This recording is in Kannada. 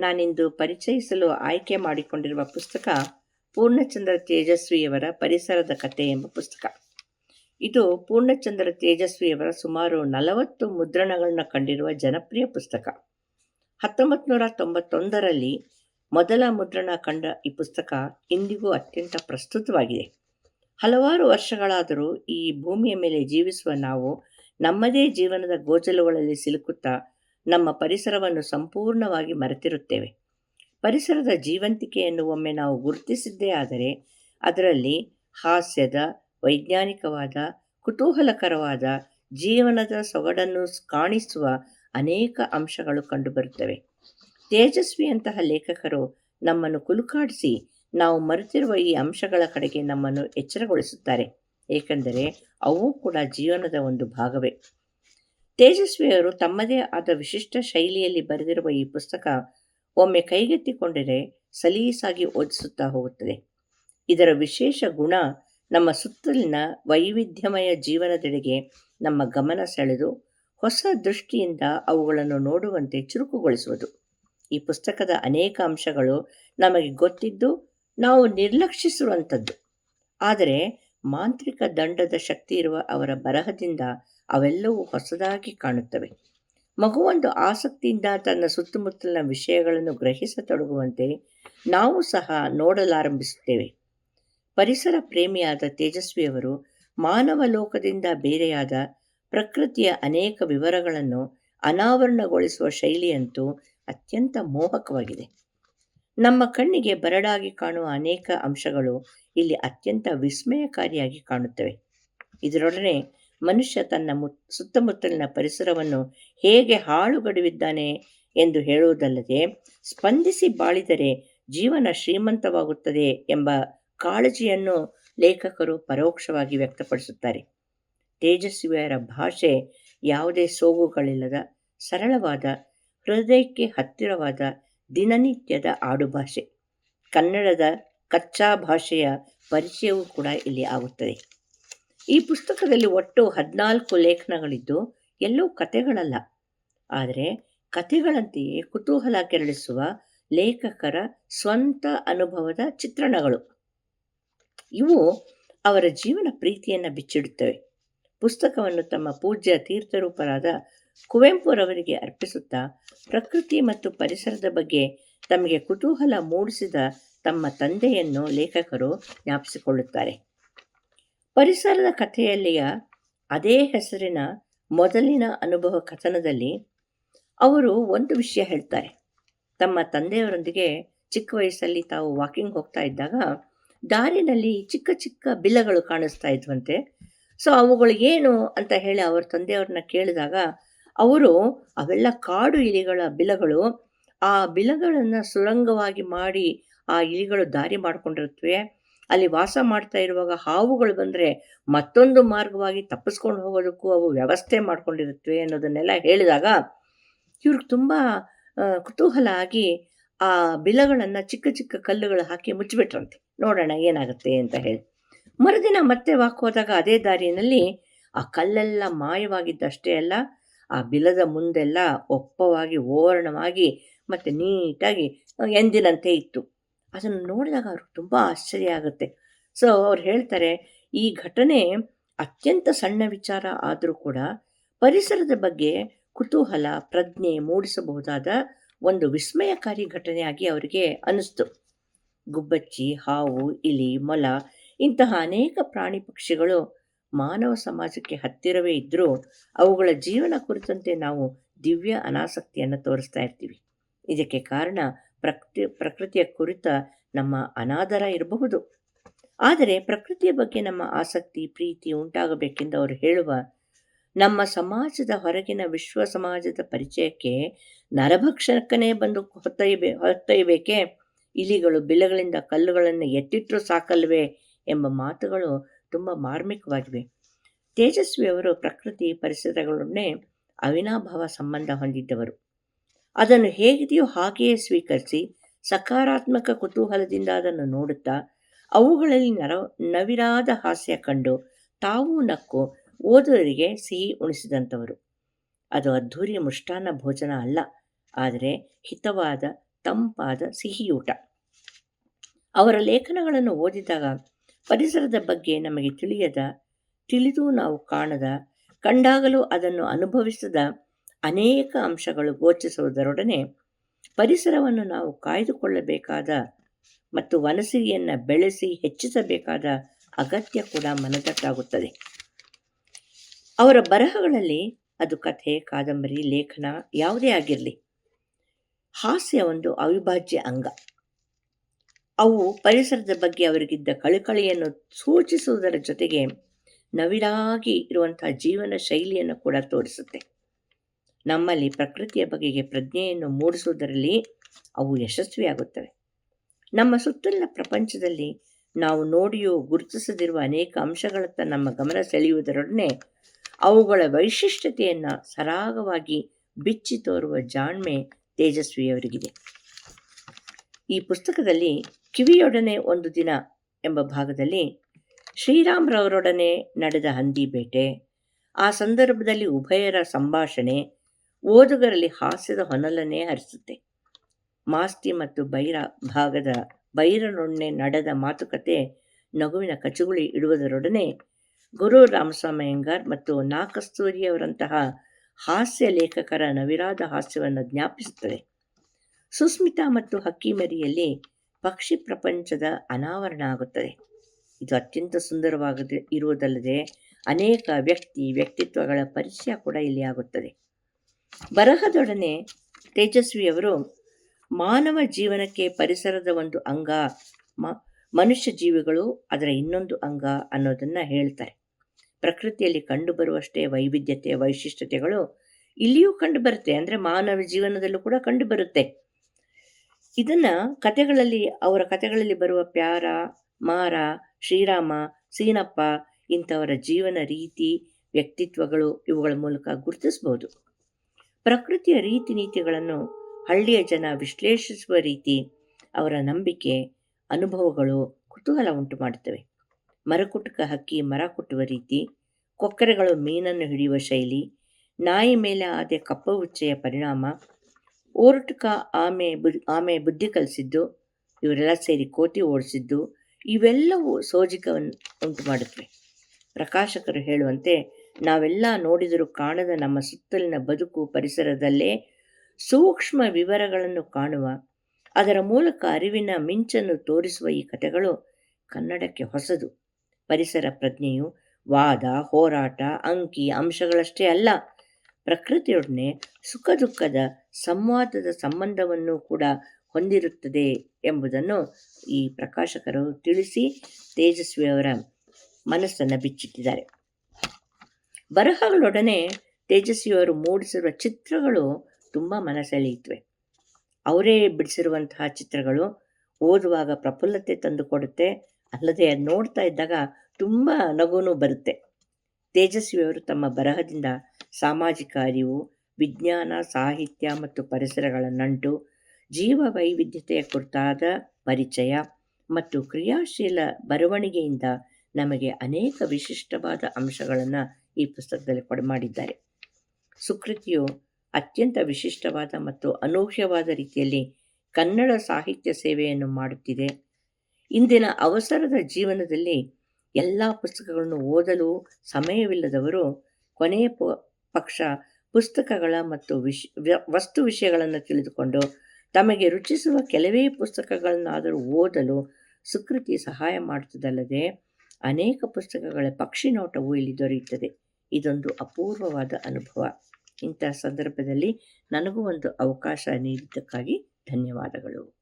ನಾನಿಂದು ಪರಿಚಯಿಸಲು ಆಯ್ಕೆ ಮಾಡಿಕೊಂಡಿರುವ ಪುಸ್ತಕ ಪೂರ್ಣಚಂದ್ರ ತೇಜಸ್ವಿಯವರ ಪರಿಸರದ ಕಥೆ ಎಂಬ ಪುಸ್ತಕ. ಇದು ಪೂರ್ಣಚಂದ್ರ ತೇಜಸ್ವಿಯವರ ಸುಮಾರು ನಲವತ್ತು ಮುದ್ರಣಗಳನ್ನು ಕಂಡಿರುವ ಜನಪ್ರಿಯ ಪುಸ್ತಕ. ಹತ್ತೊಂಬತ್ತು ನೂರ ತೊಂಬತ್ತೊಂದರಲ್ಲಿ ಮೊದಲ ಮುದ್ರಣ ಕಂಡ ಈ ಪುಸ್ತಕ ಇಂದಿಗೂ ಅತ್ಯಂತ ಪ್ರಸ್ತುತವಾಗಿದೆ. ಹಲವಾರು ವರ್ಷಗಳಾದರೂ ಈ ಭೂಮಿಯ ಮೇಲೆ ಜೀವಿಸುವ ನಾವು ನಮ್ಮದೇ ಜೀವನದ ಗೋಜಲುಗಳಲ್ಲಿ ಸಿಲುಕುತ್ತಾ ನಮ್ಮ ಪರಿಸರವನ್ನು ಸಂಪೂರ್ಣವಾಗಿ ಮರೆತಿರುತ್ತೇವೆ. ಪರಿಸರದ ಜೀವಂತಿಕೆಯನ್ನು ಒಮ್ಮೆ ನಾವು ಗುರುತಿಸಿದ್ದೇ ಆದರೆ, ಅದರಲ್ಲಿ ಹಾಸ್ಯದ, ವೈಜ್ಞಾನಿಕವಾದ, ಕುತೂಹಲಕರವಾದ, ಜೀವನದ ಸೊಗಡನ್ನು ಕಾಣಿಸುವ ಅನೇಕ ಅಂಶಗಳು ಕಂಡುಬರುತ್ತವೆ. ತೇಜಸ್ವಿಯಂತಹ ಲೇಖಕರು ನಮ್ಮನ್ನು ಕುಲುಕಾಡಿಸಿ ನಾವು ಮರೆತಿರುವ ಈ ಅಂಶಗಳ ಕಡೆಗೆ ನಮ್ಮನ್ನು ಎಚ್ಚರಗೊಳಿಸುತ್ತಾರೆ. ಏಕೆಂದರೆ, ಅವು ಕೂಡ ಜೀವನದ ಒಂದು ಭಾಗವೇ. ತೇಜಸ್ವಿಯವರು ತಮ್ಮದೇ ಆದ ವಿಶಿಷ್ಟ ಶೈಲಿಯಲ್ಲಿ ಬರೆದಿರುವ ಈ ಪುಸ್ತಕ ಒಮ್ಮೆ ಕೈಗೆತ್ತಿಕೊಂಡರೆ ಸಲೀಸಾಗಿ ಓದಿಸುತ್ತಾ ಹೋಗುತ್ತದೆ. ಇದರ ವಿಶೇಷ ಗುಣ ನಮ್ಮ ಸುತ್ತಲಿನ ವೈವಿಧ್ಯಮಯ ಜೀವನದೆಡೆಗೆ ನಮ್ಮ ಗಮನ ಸೆಳೆದು ಹೊಸ ದೃಷ್ಟಿಯಿಂದ ಅವುಗಳನ್ನು ನೋಡುವಂತೆ ಚುರುಕುಗೊಳಿಸುವುದು. ಈ ಪುಸ್ತಕದ ಅನೇಕ ಅಂಶಗಳು ನಮಗೆ ಗೊತ್ತಿದ್ದು ನಾವು ನಿರ್ಲಕ್ಷಿಸುವಂಥದ್ದು. ಆದರೆ ಮಾಂತ್ರಿಕ ದಂಡದ ಶಕ್ತಿ ಇರುವ ಅವರ ಬರಹದಿಂದ ಅವೆಲ್ಲವೂ ಹೊಸದಾಗಿ ಕಾಣುತ್ತವೆ. ಮಗುವೊಂದು ಆಸಕ್ತಿಯಿಂದ ತನ್ನ ಸುತ್ತಮುತ್ತಲಿನ ವಿಷಯಗಳನ್ನು ಗ್ರಹಿಸತೊಡಗುವಂತೆ ನಾವು ಸಹ ನೋಡಲಾರಂಭಿಸುತ್ತೇವೆ. ಪರಿಸರ ಪ್ರೇಮಿಯಾದ ತೇಜಸ್ವಿಯವರು ಮಾನವ ಲೋಕದಿಂದ ಬೇರೆಯಾದ ಪ್ರಕೃತಿಯ ಅನೇಕ ವಿವರಗಳನ್ನು ಅನಾವರಣಗೊಳಿಸುವ ಶೈಲಿಯಂತೂ ಅತ್ಯಂತ ಮೋಹಕವಾಗಿದೆ. ನಮ್ಮ ಕಣ್ಣಿಗೆ ಬರಡಾಗಿ ಕಾಣುವ ಅನೇಕ ಅಂಶಗಳು ಇಲ್ಲಿ ಅತ್ಯಂತ ವಿಸ್ಮಯಕಾರಿಯಾಗಿ ಕಾಣುತ್ತವೆ. ಇದರೊಡನೆ ಮನುಷ್ಯ ತನ್ನ ಮುತ್ ಸುತ್ತಮುತ್ತಲಿನ ಪರಿಸರವನ್ನು ಹೇಗೆ ಹಾಳುಗಡುವಿದ್ದಾನೆ ಎಂದು ಹೇಳುವುದಲ್ಲದೆ ಸ್ಪಂದಿಸಿ ಬಾಳಿದರೆ ಜೀವನ ಶ್ರೀಮಂತವಾಗುತ್ತದೆ ಎಂಬ ಕಾಳಜಿಯನ್ನು ಲೇಖಕರು ಪರೋಕ್ಷವಾಗಿ ವ್ಯಕ್ತಪಡಿಸುತ್ತಾರೆ. ತೇಜಸ್ವಿಯರ ಭಾಷೆ ಯಾವುದೇ ಸೋಗುಗಳಿಲ್ಲದ, ಸರಳವಾದ, ಹೃದಯಕ್ಕೆ ಹತ್ತಿರವಾದ, ದಿನನಿತ್ಯದ ಆಡುಭಾಷೆ. ಕನ್ನಡದ ಕಚ್ಚಾ ಭಾಷೆಯ ಪರಿಚಯವೂ ಕೂಡ ಇಲ್ಲಿ ಆಗುತ್ತದೆ. ಈ ಪುಸ್ತಕದಲ್ಲಿ ಒಟ್ಟು ಹದಿನಾಲ್ಕು ಲೇಖನಗಳಿದ್ದು ಎಲ್ಲೂ ಕಥೆಗಳಲ್ಲ ಆದರೆ ಕಥೆಗಳಂತೆಯೇ ಕುತೂಹಲ ಕೆರಳಿಸುವ ಲೇಖಕರ ಸ್ವಂತ ಅನುಭವದ ಚಿತ್ರಣಗಳು. ಇವು ಅವರ ಜೀವನ ಪ್ರೀತಿಯನ್ನು ಬಿಚ್ಚಿಡುತ್ತವೆ. ಪುಸ್ತಕವನ್ನು ತಮ್ಮ ಪೂಜ್ಯ ತೀರ್ಥರೂಪರಾದ ಕುವೆಂಪುರವರಿಗೆ ಅರ್ಪಿಸುತ್ತಾ ಪ್ರಕೃತಿ ಮತ್ತು ಪರಿಸರದ ಬಗ್ಗೆ ತಮಗೆ ಕುತೂಹಲ ಮೂಡಿಸಿದ ತಮ್ಮ ತಂದೆಯನ್ನು ಲೇಖಕರು ಜ್ಞಾಪಿಸಿಕೊಳ್ಳುತ್ತಾರೆ. ಪರಿಸರದ ಕಥೆಯಲ್ಲಿಯ ಅದೇ ಹೆಸರಿನ ಮೊದಲಿನ ಅನುಭವ ಕಥನದಲ್ಲಿ ಅವರು ಒಂದು ವಿಷಯ ಹೇಳ್ತಾರೆ. ತಮ್ಮ ತಂದೆಯವರೊಂದಿಗೆ ಚಿಕ್ಕ ವಯಸ್ಸಲ್ಲಿ ತಾವು ವಾಕಿಂಗ್ ಹೋಗ್ತಾ ಇದ್ದಾಗ ದಾರಿನಲ್ಲಿ ಚಿಕ್ಕ ಚಿಕ್ಕ ಬಿಲ್ಲಗಳು ಕಾಣಿಸ್ತಾ ಇದ್ವಂತೆ. ಸೊ ಅವುಗಳು ಏನು ಅಂತ ಹೇಳಿ ಅವ್ರ ತಂದೆಯವ್ರನ್ನ ಕೇಳಿದಾಗ ಅವರು ಅವೆಲ್ಲ ಕಾಡು ಇಲಿಗಳ ಬಿಲಗಳು ಆ ಬಿಲಗಳನ್ನು ಸುರಂಗವಾಗಿ ಮಾಡಿ ಆ ಇಲಿಗಳು ದಾರಿ ಮಾಡ್ಕೊಂಡಿರುತ್ತವೆ. ಅಲ್ಲಿ ವಾಸ ಮಾಡ್ತಾ ಇರುವಾಗ ಹಾವುಗಳು ಬಂದರೆ ಮತ್ತೊಂದು ಮಾರ್ಗವಾಗಿ ತಪ್ಪಿಸ್ಕೊಂಡು ಹೋಗೋದಕ್ಕೂ ಅವು ವ್ಯವಸ್ಥೆ ಮಾಡ್ಕೊಂಡಿರುತ್ತವೆ ಅನ್ನೋದನ್ನೆಲ್ಲ ಹೇಳಿದಾಗ ಇವ್ರಿಗೆ ತುಂಬ ಕುತೂಹಲ ಆಗಿ ಆ ಬಿಲಗಳನ್ನು ಚಿಕ್ಕ ಚಿಕ್ಕ ಕಲ್ಲುಗಳು ಹಾಕಿ ಮುಚ್ಚಿಬಿಟ್ರಂತೆ. ನೋಡೋಣ ಏನಾಗುತ್ತೆ ಅಂತ ಹೇಳಿ. ಮರುದಿನ ಮತ್ತೆ ವಾಕ್ ಹೋದಾಗ ಅದೇ ದಾರಿಯಲ್ಲಿ ಆ ಕಲ್ಲೆಲ್ಲ ಮಾಯವಾಗಿದ್ದಷ್ಟೇ ಅಲ್ಲ, ಆ ಬಿಲದ ಮುಂದೆಲ್ಲ ಒಪ್ಪವಾಗಿ ಓರಣವಾಗಿ ಮತ್ತು ನೀಟಾಗಿ ಎಂದಿನಂತೆ ಇತ್ತು. ಅದನ್ನು ನೋಡಿದಾಗ ಅವ್ರಿಗೆ ತುಂಬ ಆಶ್ಚರ್ಯ ಆಗುತ್ತೆ. ಸೊ ಅವ್ರು ಹೇಳ್ತಾರೆ, ಈ ಘಟನೆ ಅತ್ಯಂತ ಸಣ್ಣ ವಿಚಾರ ಆದರೂ ಕೂಡ ಪರಿಸರದ ಬಗ್ಗೆ ಕುತೂಹಲ, ಪ್ರಜ್ಞೆ ಮೂಡಿಸಬಹುದಾದ ಒಂದು ವಿಸ್ಮಯಕಾರಿ ಘಟನೆಯಾಗಿ ಅವರಿಗೆ ಅನಿಸ್ತು ಗುಬ್ಬಚ್ಚಿ, ಹಾವು, ಇಲಿ, ಮೊಲ ಇಂತಹ ಅನೇಕ ಪ್ರಾಣಿ ಪಕ್ಷಿಗಳು ಮಾನವ ಸಮಾಜಕ್ಕೆ ಹತ್ತಿರವೇ ಇದ್ದರೂ ಅವುಗಳ ಜೀವನ ಕುರಿತಂತೆ ನಾವು ದಿವ್ಯ ಅನಾಸಕ್ತಿಯನ್ನು ತೋರಿಸ್ತಾ ಇರ್ತೀವಿ. ಇದಕ್ಕೆ ಕಾರಣ ಪ್ರಕೃತಿ, ಪ್ರಕೃತಿಯ ಕುರಿತ ನಮ್ಮ ಅನಾದರ ಇರಬಹುದು. ಆದರೆ ಪ್ರಕೃತಿಯ ಬಗ್ಗೆ ನಮ್ಮ ಆಸಕ್ತಿ, ಪ್ರೀತಿ ಉಂಟಾಗಬೇಕೆಂದು ಅವರು ಹೇಳುವ ನಮ್ಮ ಸಮಾಜದ ಹೊರಗಿನ ವಿಶ್ವ ಸಮಾಜದ ಪರಿಚಯಕ್ಕೆ ನರಭಕ್ಷಕನೇ ಬಂದು ಹೊತ್ತೊಯ್ಯಬೇ, ಹೊತ್ತೊಯ್ಯಬೇಕೆ? ಇಲಿಗಳು ಬಿಲಗಳಿಂದ ಕಲ್ಲುಗಳನ್ನು ಎತ್ತಿಟ್ಟರೂ ಸಾಕಲ್ವೇ ಎಂಬ ಮಾತುಗಳು ತುಂಬ ಮಾರ್ಮಿಕವಾಗಿವೆ. ತೇಜಸ್ವಿಯವರು ಪ್ರಕೃತಿ ಪರಿಸರಗಳನ್ನೇ ಅವಿನಾಭಾವ ಸಂಬಂಧ ಹೊಂದಿದ್ದವರು. ಅದನ್ನು ಹೇಗಿದೆಯೋ ಹಾಗೆಯೇ ಸ್ವೀಕರಿಸಿ ಸಕಾರಾತ್ಮಕ ಕುತೂಹಲದಿಂದ ಅದನ್ನು ನೋಡುತ್ತಾ ಅವುಗಳಲ್ಲಿ ನರ, ನವಿರಾದ ಹಾಸ್ಯ ಕಂಡು ತಾವೂ ನಕ್ಕು ಓದುವರಿಗೆ ಸಿಹಿ ಉಣಿಸಿದಂಥವರು. ಅದು ಅದ್ಧೂರಿಯ ಮುಷ್ಟಾನ್ನ ಭೋಜನ ಅಲ್ಲ, ಆದರೆ ಹಿತವಾದ, ತಂಪಾದ ಸಿಹಿಯೂಟ. ಅವರ ಲೇಖನಗಳನ್ನು ಓದಿದಾಗ ಪರಿಸರದ ಬಗ್ಗೆ ನಮಗೆ ತಿಳಿಯದ, ತಿಳಿದು ನಾವು ಕಾಣದ, ಕಂಡಾಗಲೂ ಅದನ್ನು ಅನುಭವಿಸದ ಅನೇಕ ಅಂಶಗಳು ಗೋಚಿಸುವುದರೊಡನೆ ಪರಿಸರವನ್ನು ನಾವು ಕಾಯ್ದುಕೊಳ್ಳಬೇಕಾದ ಮತ್ತು ವನಸಿರಿಯನ್ನು ಬೆಳೆಸಿ ಹೆಚ್ಚಿಸಬೇಕಾದ ಅಗತ್ಯ ಕೂಡ ಮನದಟ್ಟಾಗುತ್ತದೆ. ಅವರ ಬರಹಗಳಲ್ಲಿ ಅದು ಕಥೆ, ಕಾದಂಬರಿ, ಲೇಖನ ಯಾವುದೇ ಆಗಿರಲಿ, ಹಾಸ್ಯ ಒಂದು ಅವಿಭಾಜ್ಯ ಅಂಗ. ಅವು ಪರಿಸರದ ಬಗ್ಗೆ ಅವರಿಗಿದ್ದ ಕಳಕಳಿಯನ್ನು ಸೂಚಿಸುವುದರ ಜೊತೆಗೆ ನವಿರಾಗಿ ಇರುವಂತಹ ಜೀವನ ಶೈಲಿಯನ್ನು ಕೂಡ ತೋರಿಸುತ್ತೆ. ನಮ್ಮಲ್ಲಿ ಪ್ರಕೃತಿಯ ಬಗೆಗೆ ಪ್ರಜ್ಞೆಯನ್ನು ಮೂಡಿಸುವುದರಲ್ಲಿ ಅವು ಯಶಸ್ವಿಯಾಗುತ್ತವೆ. ನಮ್ಮ ಸುತ್ತಲಿನ ಪ್ರಪಂಚದಲ್ಲಿ ನಾವು ನೋಡಿಯೋ ಗುರುತಿಸದಿರುವ ಅನೇಕ ಅಂಶಗಳತ್ತ ನಮ್ಮ ಗಮನ ಸೆಳೆಯುವುದರೊಡನೆ ಅವುಗಳ ವೈಶಿಷ್ಟ್ಯತೆಯನ್ನು ಸರಾಗವಾಗಿ ಬಿಚ್ಚಿ ತೋರುವ ಜಾಣ್ಮೆ ತೇಜಸ್ವಿಯವರಿಗಿದೆ. ಈ ಪುಸ್ತಕದಲ್ಲಿ ಕಿವಿಯೊಡನೆ ಒಂದು ದಿನ ಎಂಬ ಭಾಗದಲ್ಲಿ ಶ್ರೀರಾಮ್ರವರೊಡನೆ ನಡೆದ ಹಂದಿ ಬೇಟೆ, ಆ ಸಂದರ್ಭದಲ್ಲಿ ಉಭಯರ ಸಂಭಾಷಣೆ ಓದುಗರಲ್ಲಿ ಹಾಸ್ಯದ ಹೊನಲನ್ನೇ ಹರಿಸುತ್ತೆ. ಮಾಸ್ತಿ ಮತ್ತು ಬೈರ ಭಾಗದ ಬೈರನೊಣ್ಣೆ ನಡೆದ ಮಾತುಕತೆ ನಗುವಿನ ಕಚುಗುಳಿ ಇಡುವುದರೊಡನೆ ಗುರು ರಾಮಸ್ವಾಮಯ್ಯಂಗಾರ್ ಮತ್ತು ನಾಕಸ್ತೂರಿಯವರಂತಹ ಹಾಸ್ಯ ಲೇಖಕರ ನವಿರಾದ ಹಾಸ್ಯವನ್ನು ಜ್ಞಾಪಿಸುತ್ತದೆ. ಸುಸ್ಮಿತಾ ಮತ್ತು ಹಕ್ಕಿಮರಿಯಲ್ಲಿ ಪಕ್ಷಿ ಪ್ರಪಂಚದ ಅನಾವರಣ ಆಗುತ್ತದೆ. ಇದು ಅತ್ಯಂತ ಸುಂದರವಾಗದೆ ಇರುವುದಲ್ಲದೆ ಅನೇಕ ವ್ಯಕ್ತಿ ವ್ಯಕ್ತಿತ್ವಗಳ ಪರಿಚಯ ಕೂಡ ಇಲ್ಲಿ ಆಗುತ್ತದೆ. ಬರಹದೊಡನೆ ತೇಜಸ್ವಿಯವರು ಮಾನವ ಜೀವನಕ್ಕೆ ಪರಿಸರದ ಒಂದು ಅಂಗ ಮನುಷ್ಯ ಜೀವಿಗಳು ಅದರ ಇನ್ನೊಂದು ಅಂಗ ಅನ್ನೋದನ್ನು ಹೇಳ್ತಾರೆ. ಪ್ರಕೃತಿಯಲ್ಲಿ ಕಂಡುಬರುವಷ್ಟೇ ವೈವಿಧ್ಯತೆ ವೈಶಿಷ್ಟ್ಯತೆಗಳು ಇಲ್ಲಿಯೂ ಕಂಡುಬರುತ್ತೆ, ಅಂದರೆ ಮಾನವ ಜೀವನದಲ್ಲೂ ಕೂಡ ಕಂಡುಬರುತ್ತೆ. ಇದನ್ನು ಕತೆಗಳಲ್ಲಿ ಅವರ ಕಥೆಗಳಲ್ಲಿ ಬರುವ ಪ್ಯಾರ, ಮಾರ, ಶ್ರೀರಾಮ, ಸೀನಪ್ಪ ಇಂಥವರ ಜೀವನ ರೀತಿ, ವ್ಯಕ್ತಿತ್ವಗಳು ಇವುಗಳ ಮೂಲಕ ಗುರುತಿಸಬಹುದು ಪ್ರಕೃತಿಯ ರೀತಿ ನೀತಿಗಳನ್ನು ಹಳ್ಳಿಯ ಜನ ವಿಶ್ಲೇಷಿಸುವ ರೀತಿ ಅವರ ನಂಬಿಕೆ, ಅನುಭವಗಳು ಕುತೂಹಲ ಉಂಟು ಮಾಡುತ್ತವೆ. ಮರಕುಟುಕ ಹಕ್ಕಿ, ಮರ ಕುಟ್ಟುವ ರೀತಿ, ಕೊಕ್ಕರೆಗಳು ಮೀನನ್ನು ಹಿಡಿಯುವ ಶೈಲಿ, ನಾಯಿ ಮೇಲೆ ಆದ ಕಪ್ಪವುಚ್ಚೆಯ ಪರಿಣಾಮ, ಓರುಟುಕ ಆಮೆ ಬು, ಆಮೆ ಬುದ್ಧಿ ಕಲಿಸಿದ್ದು, ಇವರೆಲ್ಲ ಸೇರಿ ಕೋತಿ ಓಡಿಸಿದ್ದು, ಇವೆಲ್ಲವೂ ಸೋಜಿಕವನ್ನು ಉಂಟು ಮಾಡುತ್ತವೆ. ಪ್ರಕಾಶಕರು ಹೇಳುವಂತೆ ನಾವೆಲ್ಲ ನೋಡಿದರೂ ಕಾಣದ ನಮ್ಮ ಸುತ್ತಲಿನ ಬದುಕು ಪರಿಸರದಲ್ಲೇ ಸೂಕ್ಷ್ಮ ವಿವರಗಳನ್ನು ಕಾಣುವ, ಅದರ ಮೂಲಕ ಅರಿವಿನ ಮಿಂಚನ್ನು ತೋರಿಸುವ ಈ ಕಥೆಗಳು ಕನ್ನಡಕ್ಕೆ ಹೊಸದು. ಪರಿಸರ ಪ್ರಜ್ಞೆಯು ವಾದ, ಹೋರಾಟ, ಅಂಕಿ ಅಂಶಗಳಷ್ಟೇ ಅಲ್ಲ, ಪ್ರಕೃತಿಯೊಡನೆ ಸುಖ ದುಃಖದ ಸಂವಾದದ ಸಂಬಂಧವನ್ನು ಕೂಡ ಹೊಂದಿರುತ್ತದೆ ಎಂಬುದನ್ನು ಈ ಪ್ರಕಾಶಕರು ತಿಳಿಸಿ ತೇಜಸ್ವಿಯವರ ಮನಸ್ಸನ್ನು ಬಿಚ್ಚಿಟ್ಟಿದ್ದಾರೆ. ಬರಹಗಳೊಡನೆ ತೇಜಸ್ವಿಯವರು ಮೂಡಿಸಿರುವ ಚಿತ್ರಗಳು ತುಂಬ ಮನಸೆಳೆಯುತ್ತವೆ ಅವರೇ ಬಿಡಿಸಿರುವಂತಹ ಚಿತ್ರಗಳು ಓದುವಾಗ ಪ್ರಫುಲ್ಲತೆ ತಂದುಕೊಡುತ್ತೆ, ಅಲ್ಲದೆ ನೋಡ್ತಾ ಇದ್ದಾಗ ತುಂಬ ನಗುನೂ ಬರುತ್ತೆ. ತೇಜಸ್ವಿಯವರು ತಮ್ಮ ಬರಹದಿಂದ ಸಾಮಾಜಿಕ ಅರಿವು, ವಿಜ್ಞಾನ, ಸಾಹಿತ್ಯ ಮತ್ತು ಪರಿಸರಗಳ ನಂಟು ಜೀವ ವೈವಿಧ್ಯತೆಯ ಕುರಿತಾದ ಪರಿಚಯ ಮತ್ತು ಕ್ರಿಯಾಶೀಲ ಬರವಣಿಗೆಯಿಂದ ನಮಗೆ ಅನೇಕ ವಿಶಿಷ್ಟವಾದ ಅಂಶಗಳನ್ನು ಈ ಪುಸ್ತಕದಲ್ಲಿ ಕೊಡಮಾಡಿದ್ದಾರೆ ಸುಕೃತಿಯು ಅತ್ಯಂತ ವಿಶಿಷ್ಟವಾದ ಮತ್ತು ಅನೂಹ್ಯವಾದ ರೀತಿಯಲ್ಲಿ ಕನ್ನಡ ಸಾಹಿತ್ಯ ಸೇವೆಯನ್ನು ಮಾಡುತ್ತಿದೆ. ಇಂದಿನ ಅವಸರದ ಜೀವನದಲ್ಲಿ ಎಲ್ಲ ಪುಸ್ತಕಗಳನ್ನು ಓದಲು ಸಮಯವಿಲ್ಲದವರು ಕೊನೆಯ ಪಕ್ಷ ಪುಸ್ತಕಗಳ ಮತ್ತು ವಸ್ತು ವಿಷಯಗಳನ್ನು ತಿಳಿದುಕೊಂಡು ತಮಗೆ ರುಚಿಸುವ ಕೆಲವೇ ಪುಸ್ತಕಗಳನ್ನಾದರೂ ಓದಲು ಸುಕೃತಿ ಸಹಾಯ ಮಾಡುತ್ತದಲ್ಲದೆ ಅನೇಕ ಪುಸ್ತಕಗಳ ಪಕ್ಷಿ ನೋಟವೂ ಇಲ್ಲಿ ದೊರೆಯುತ್ತದೆ. ಇದೊಂದು ಅಪೂರ್ವವಾದ ಅನುಭವ. ಇಂತಹ ಸಂದರ್ಭದಲ್ಲಿ ನನಗೂ ಒಂದು ಅವಕಾಶ ನೀಡಿದ್ದಕ್ಕಾಗಿ ಧನ್ಯವಾದಗಳು.